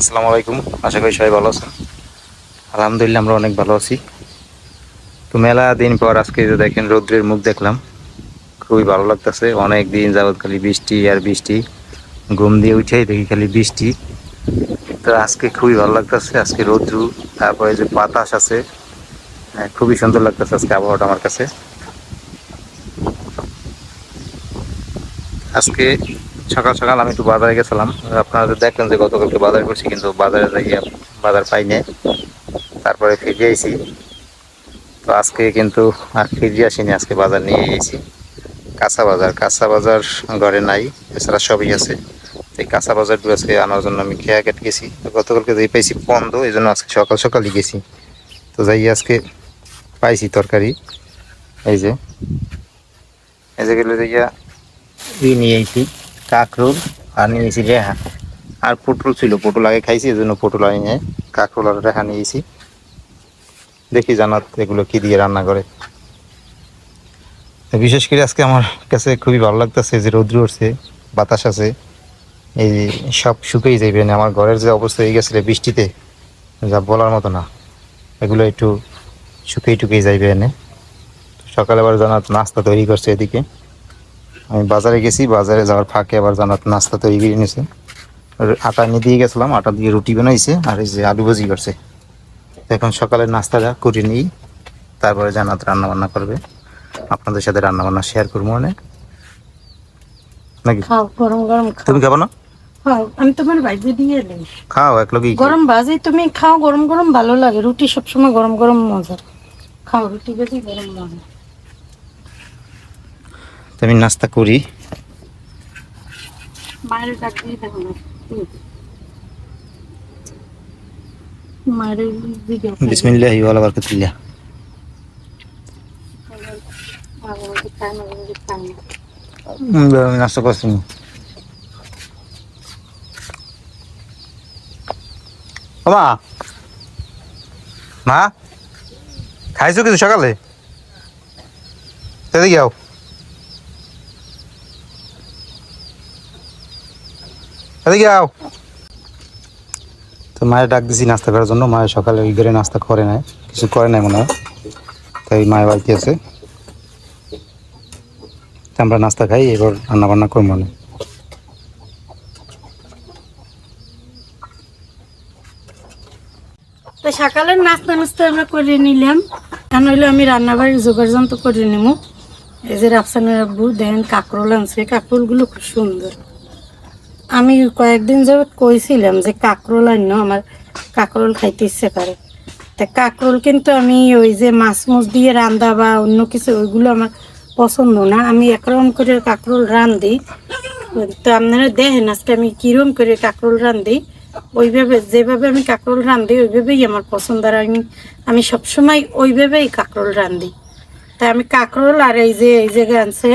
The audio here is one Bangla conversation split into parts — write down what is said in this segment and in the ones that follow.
আসসালামু আলাইকুম। আশা করি সবাই ভালো আছেন। আলহামদুলিল্লাহ আমরা অনেক ভালো আছি। তো মেলা দিন পর আজকে যে দেখেন রৌদ্রের মুখ দেখলাম খুবই ভালো লাগতেছে। অনেক দিন যাবৎ খালি বৃষ্টি আর বৃষ্টি। ঘুম দিয়ে উঠেই দেখি খালি বৃষ্টি। তো আজকে খুবই ভালো লাগতেছে। আজকে রৌদ্রু তারপরে যে বাতাস আছে হ্যাঁ, খুবই সুন্দর লাগতেছে আজকে আবহাওয়াটা আমার কাছে। আজকে সকাল সকাল আমি একটু বাজারে গেছিলাম। আপনারা দেখলেন যে গতকালকে বাজার করছি, কিন্তু বাজারে যাইয়া বাজার পাই নাই। তারপরে ফিরে আইছি। তো আজকে কিন্তু আর ফিরে আসিনি, আজকে বাজার নিয়ে গেছি কাঁচা বাজার কাঁচা বাজার ঘরে নাই, এছাড়া সবই আছে। এই কাঁচা বাজারগুলো আজকে আনার জন্য আমি খেয়া কেটে গেছি। তো গতকালকে যেই পাইছি বন্ধ এই জন্য আজকে সকাল সকালই গেছি। তো যাই আজকে পাইছি তরকারি। এই যে এই যে গেলে যাইয়া নিয়ে আইছি। কাঁকরোল আর নিয়েছি রেহা। আর পটল ছিল, পটল আগে খাইছি এই জন্য পটল আনি নিয়ে কাঁকরোল আর রেহা নিয়েছি। দেখি জানাত এগুলো কি দিয়ে রান্না করে। বিশেষ করে আজকে আমার কাছে খুবই ভালো লাগতেছে যে রৌদ্র উঠছে, বাতাস আছে। এই সব শুকিয়ে যাইবে না, আমার ঘরের যে অবস্থা হয়ে গেছিল বৃষ্টিতে, যা বলার মতো না। এগুলো একটু শুকিয়ে টুকিয়ে যাইবে এনে। সকালে আবার জানাত নাস্তা তৈরি করছে এদিকে। আমি বাজারে গেছি বাজারে যাওয়ার ফাঁকে আবার জানাত নাস্তা তৈরি করে নিয়েছে। আর আটা নিয়ে দিয়ে গেছিলাম আটা দিয়ে রুটি বানাইছে আর এই যে আলু ভাজি করছে। এখন সকালের নাস্তাটা করে নিই তারপরে জানাত রান্না বান্না করবে। আপনাদের সাথে রান্না বান্না শেয়ার করব মানে। নাকি? খাও গরম গরম তুমি খাব না? খাও আমি তোমার বাইরে দিয়ে এলাম খাও এক লগেই গরম বাজে তুমি খাও গরম গরম ভালো লাগে। রুটি সবসময় গরম গরম মজা খাও রুটি বেশি গরম মজা আমি নাস্তা করি। বিসমিল্লাহ বারাকাতুল্লাহ। নাস্তা করছি। মা মা! খাইছো কিছু সকালে? এদিকে যাও। তো মায়ের ডাক দিছি নাস্তা করার জন্য। মায়ের সকালে ওই ঘরে নাস্তা করে নাই, কিছু করে নাই মনে হয়। তাই মায়ের বাড়িতে আছে। আমরা নাস্তা খাই এবার রান্না বান্না করি না তো সকালের নাস্তা নাস্তা আমরা করে নিলাম। কারণ হইল আমি রান্নাবাড়ির জোগাড় যন্ত্র করে নিব এই যে রাফসানের আব্বু দেন কাঁকরোল আনছে। কাঁকরোলগুলো খুব সুন্দর। আমি কয়েকদিন যাবত কইছিলাম যে কাঁকরোল আন্য আমার কাঁকরোল খাইতে ইচ্ছে করে। তা কাঁকরোল কিন্তু আমি ওই যে মাছ মুছ দিয়ে রান্দা বা অন্য কিছু, ওইগুলো আমার পছন্দ না। আমি একরকম করে কাঁকরোল রান্ধি তো আপনারা দেখেন আজকে আমি কিরম করে কাঁকরোল রান্ধি ওইভাবে যেভাবে আমি কাঁকরোল রান্ধি ওইভাবেই আমার পছন্দ। আর আমি আমি সবসময় ওইভাবেই কাঁকরোল রান্ধি তা আমি কাঁকরোল আর এই যে, এই জায়গায় আনছে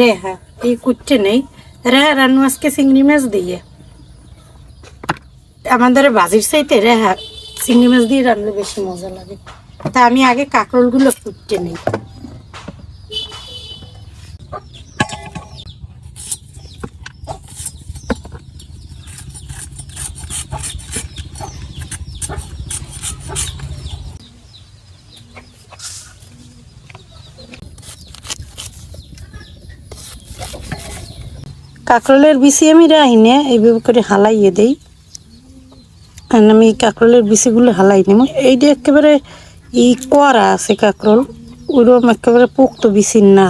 রেহা, এই কুটতে নেই। রেহা রান্নু আজকে চিংড়ি মাছ দিয়ে আমাদের বাজির চাইতে রেহা চিংড়ি মাছ দিয়ে রান্নলে বেশি মজা লাগে তা আমি আগে কাঁকরোলগুলো কুটতে নেই কাঁকরোলের বিচি আমি রাখি না এইভাবে করে হালাইয়ে দেই। আর আমি কাঁকরোলের বিচিগুলো হালাই নিব। এইটা একেবারে ই করা আছে কাঁকরোল ওরকম একেবারে পোক্ত বিচি না।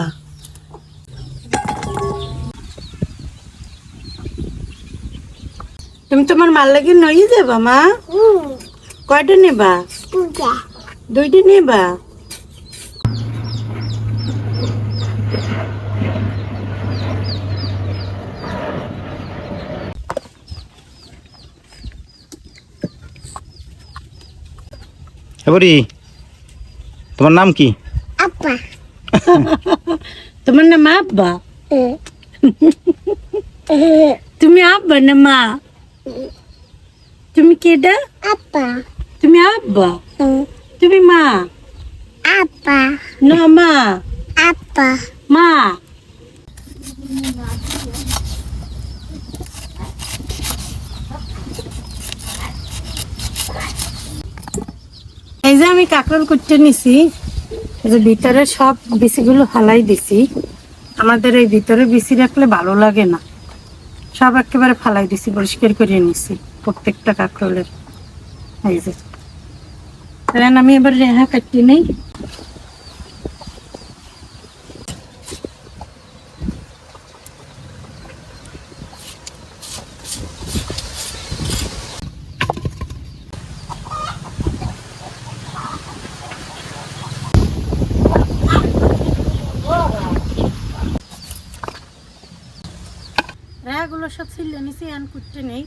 তুমি তোমার মাল লাগে নই যাবা মা? কয়টা নেবা? দুইটা নেবা? এবারে তোমার নাম কি Apa? তোমার নাম আব্বা তুমি আব্বা না মা তুমি কেডা Apa? তুমি আব্বা তুমি মা Apa? না মা Apa? মা যে আমি কাঁকরোল করতে নিছি, এই যে ভিতরে সব বিচিগুলো ফালাই দিছি, আমাদের এই ভিতরে বিচি রাখলে ভালো লাগে না। সব একেবারে ফালাই দিছি, পরিষ্কার করে নিছি প্রত্যেকটা কাঁকরোলের। এই যে। আমি এবার রেহা কাটি নেই। রেহাগুলো সব ছিলে নিছি এখন কুটতে নেই।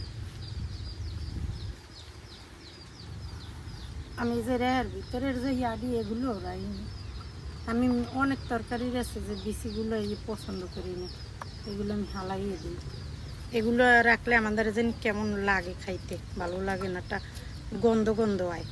আমি যে রেহার ভিতরের যে ইয়াডি এগুলো রাইনি। আমি অনেক তরকারির আছে যে বিচিগুলো এই পছন্দ করি না, এগুলো আমি হালাইয়ে দিই। এগুলো রাখলে আমাদের যেন কেমন লাগে খাইতে, ভালো লাগে না একটা গন্ধ গন্ধ হয়।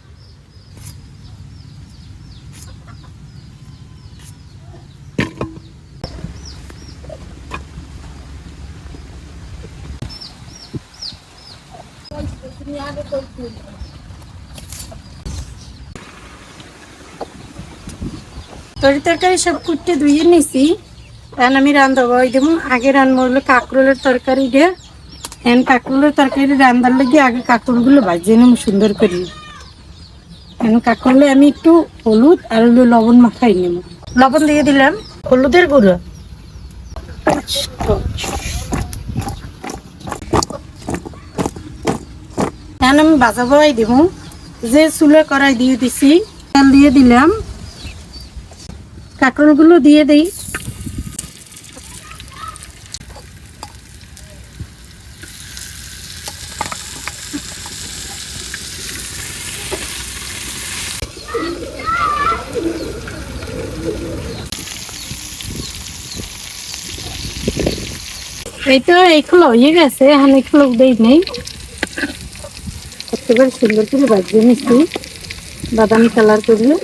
তরি তরকারি সব কুটতে ধুয়ে নিছি। এখন আমি রান্ধব, ওই যেমন আগে রান্না হলো কাঁকরোলের তরকারি দিয়ে এখন কাঁকরোলের তরকারি রান্নার লাগে আগে কাঁকরোলগুলো ভাজিয়ে নেব সুন্দর করে। এখন কাঁকরোলে আমি একটু হলুদ আর হলো লবণ মাখাই নেব। লবণ দিয়ে দিলাম। হলুদের গুঁড়ো। এখন আমি ভাজা বড়াই দিব। যে চুলে কড়াই দিয়ে দিছি, তেল দিয়ে দিলাম। কাঁকরোলগুলো দিয়ে দেই। এই তো এইগুলো হয়ে গেছে, এখন এগুলো দেই নেই। একেবারে সুন্দর করে বাজিয়ে নিচ্ছি। বাদামি কালার করলে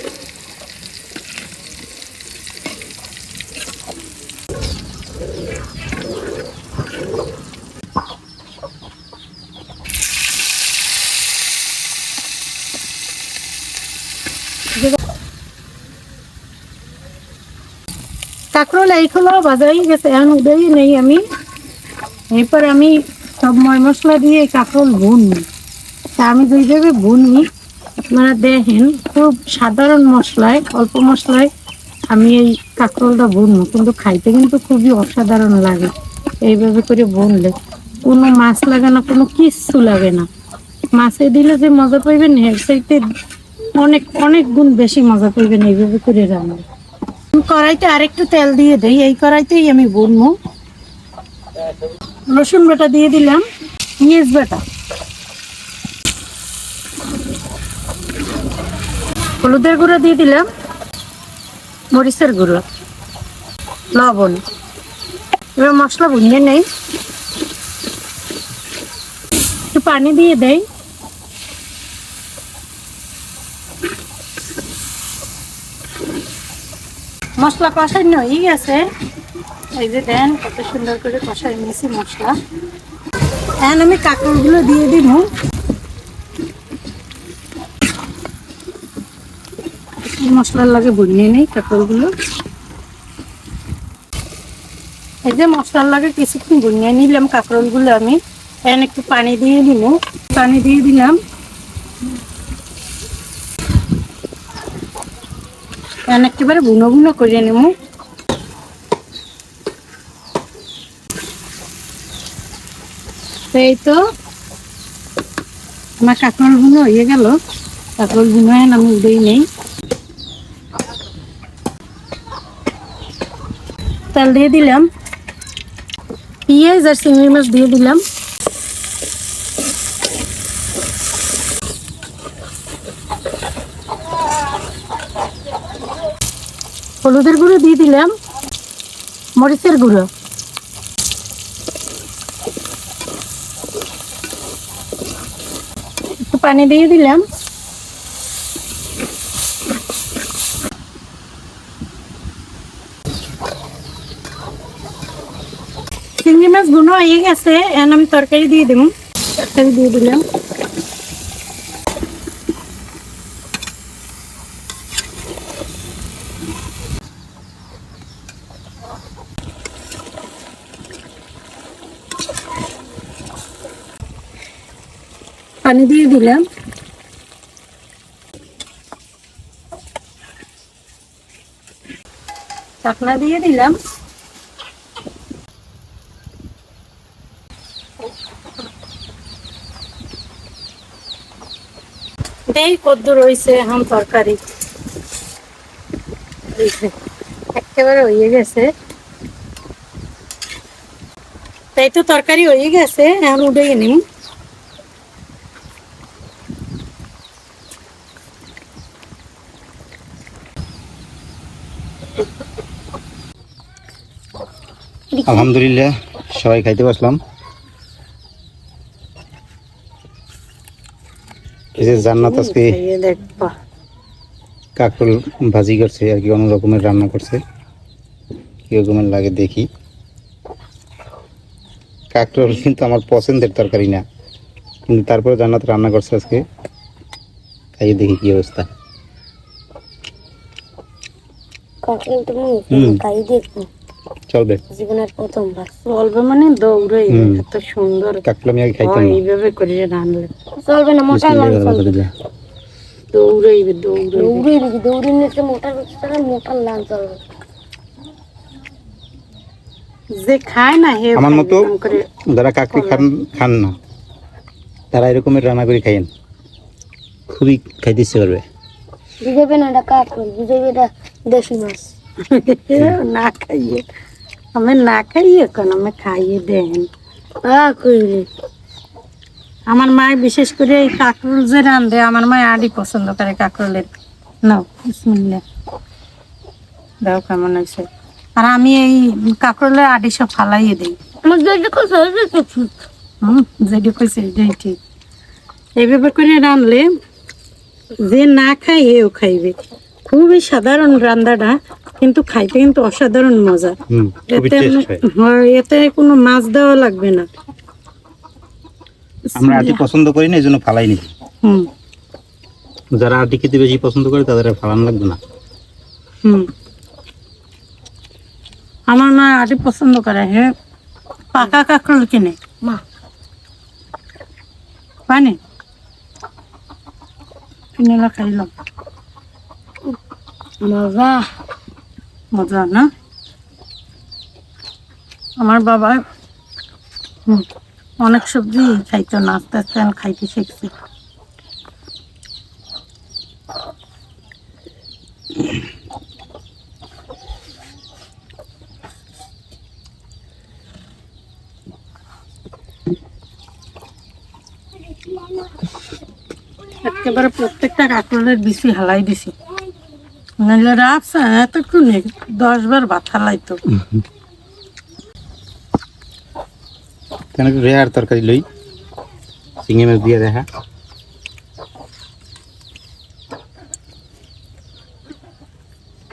কাঁকরোল এইগুলো বাজাই গেছে, এখন উদয় নেই আমি। এরপর আমি সব ময় মশলা দিয়ে কাঁকরোল ভুনি তা আমি যেইভাবে ভুনি আপনারা দেখেন, খুব সাধারণ মশলায়, অল্প মশলায় আমি এই কাঁকরোলটা বুনবো। কিন্তু খাইতে কিন্তু খুবই অসাধারণ লাগে এইভাবে করে বুনলে। কোনো মাছ লাগে না, কোনো কিচ্ছু লাগে না। মাছে দিলে যে মজা পাইবেন, এর চাইতে অনেক অনেক গুণ বেশি মজা পাইবেন এইভাবে করে রান্না। কড়াইতে আরেকটু তেল দিয়ে দেই, এই কড়াইতেই আমি বুনবো। রসুন বাটা দিয়ে দিলাম, পেঁয়াজ বাটা। হলুদের গুঁড়ো দিয়ে দিলাম, মরিচের গুঁড়ো, লবণ। এবার মশলা ভুনিয়ে নেই। একটু পানি দিয়ে দেয় মশলা কষানো হয়ে গেছে। এই যে দেন, কত সুন্দর করে কষাই নিয়েছি মশলা। এখন আমি কাঁকড়গুলো দিয়ে দিব। মশলার লাগে বনিয়ে নেই কাঁকড়গুলো এই যে মশলার লাগে কিছুক্ষণ বনিয়ে নিলাম কাঁকড়গুলো আমি। এখন একটু পানি দিয়ে দিব। পানি দিয়ে দিলাম। এখন একেবারে বুনো বুনো করে নেব। এই তো আমার কাঁকড় বুনো হয়ে গেল। কাঁকড় বুনো এখন আমি উঠেই নেই। তেল দিয়ে দিলাম। পেঁয়াজ আর চিংড়ি মাছ দিয়ে দিলাম। হলুদের গুঁড়ো দিয়ে দিলাম। মরিচের গুঁড়ো। একটু পানি দিয়ে দিলাম। বোনা হয়ে গেছে, এখন আমি তরকারি দিয়ে দেবো। তরকারি দিয়ে দিলাম। পানি দিয়ে দিলাম। চাকনা দিয়ে দিলাম। দেই কদ্দ রয়েছে এখন তরকারি। একেবারে হয়ে গেছে। তাই তো তরকারি হয়ে গেছে, এখন উঠে নিম আলহামদুলিল্লাহ, সবাই খাইতে বসলাম। যে জান্নাত আজকে কাকরোল ভাজি করছে আর কি অন্য রকমের রান্না করছে। কি রকমের লাগে দেখি। কাকরোল কিন্তু আমার পছন্দের তরকারি না। কিন্তু তারপরে জান্নাত রান্না করছে আজকে। খাইয়ে দেখি কি অবস্থা। চলবে। জীবনের প্রথমবার চলবে মানে দৌড়ে এত সুন্দর আগে খাইতাম এইভাবে করে রানলে চলবে না মোটা লাল চলবে। বিসমিল্লাহির দৌড়াইবে দৌড়াইবে। দৌড়ে দিবি দৌড়ে নিতে মোটা করতে মোটা লাল চলবে। যে খায় না হে আমার মতো যারা কাকড়ি খান খান না তারা এরকমের রান্না করে খাইয়েন। খুবই খাইতে ইচ্ছে করবে। বুঝাবে না এটা কাকড় বুঝাবে এটা দেশি মাছ। না খাইয়ে আমি না খাইয়ে কেন আমি খাইয়ে দেন। আ কইরে আমার মায় বিশেষ করে এই কাঁকরোল যে রান্ধে আমার মায় আডি পছন্দ করে কাঁকরোলের। নাও বিসমিল্লাহ। দাও কেমন হয়েছে। আর আমি এই কাঁকরোলের আডি সব ফালাইয়ে দিই। আমার যেটা কইছে এটাই ঠিক। এইভাবে করে রানলে যে না খায় এও খাইবে। খুবই সাধারণ রান্নাটা কিন্তু খাইতে কিন্তু অসাধারণ মজা। এতে হয়, এতে কোনো মাছ দেওয়া লাগবে না। আমরা আটি পছন্দ করি না এই জন্য ফালাই নি হুম। যারা আটি খেতে বেশি পছন্দ করে তাদের আর ফালান লাগবে না। হুম। আমার মা আটি পছন্দ করে হে পাকা কাঁকড়ল কিনে। মা। পানি কিনে খাইলাম। মজা। মজা না? আমার বাবা হুম, অনেক সবজি খাইতো না আস্তে আস্তে আমি খাইতে শিখছি। একেবারে প্রত্যেকটা কাঁকড়ের বিচি হালাই দিছি। নাহলে রাখছে এতক্ষণে দশ বার ভাত হালাইতো। কেন একটু রেয়ার তরকারি লই চিংড়ি মাছ দিয়ে দেখা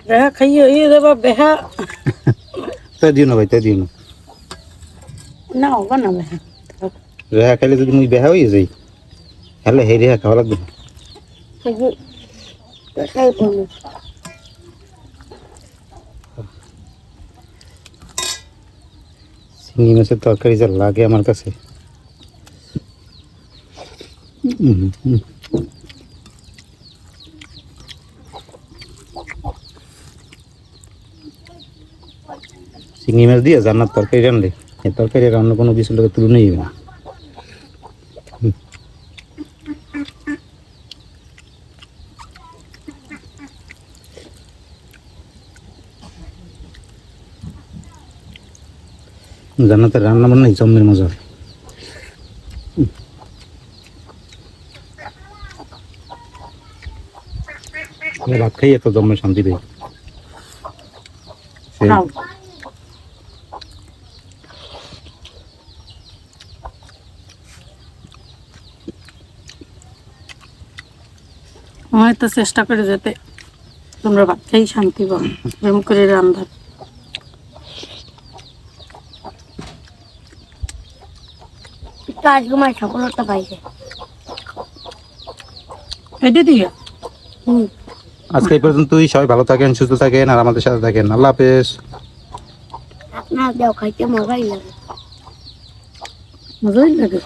বেহা খাইয়ে ইয়ে দেবা বেহা তাই দিও না ভাই তাই দিও না না হবা না বেহা রেহা খাইলে যদি মুই বেহা হয়ে যাই তাহলে হে রেহা খাওয়া লাগবে না চিংড়ি মাছের তরকারি যা লাগে আমার কাছে। চিংড়ি মাছ দিয়ে জান্নার তরকারি রানলে তরকারি রান্না কোনো কিছু লোকের তুলনাই না। জান্নাতের রান্না বান্নাই জম্মের মজা ভাত খাই এত জম্মের শান্তি দেয় সে- খাও। আমি তো চেষ্টা করে যেতে তোমরা খাই শান্তি পাও। প্রেম করে রান্না মার সফলতা পাইছে এটা দিয়ে? হুম। আজকে এই পর্যন্তই সবাই ভালো থাকেন সুস্থ থাকেন আর আমাদের সাথে থাকেন। আল্লাহ হাফেজ। আপনার দেখাইতে মজাই লাগে। মজাই লাগে?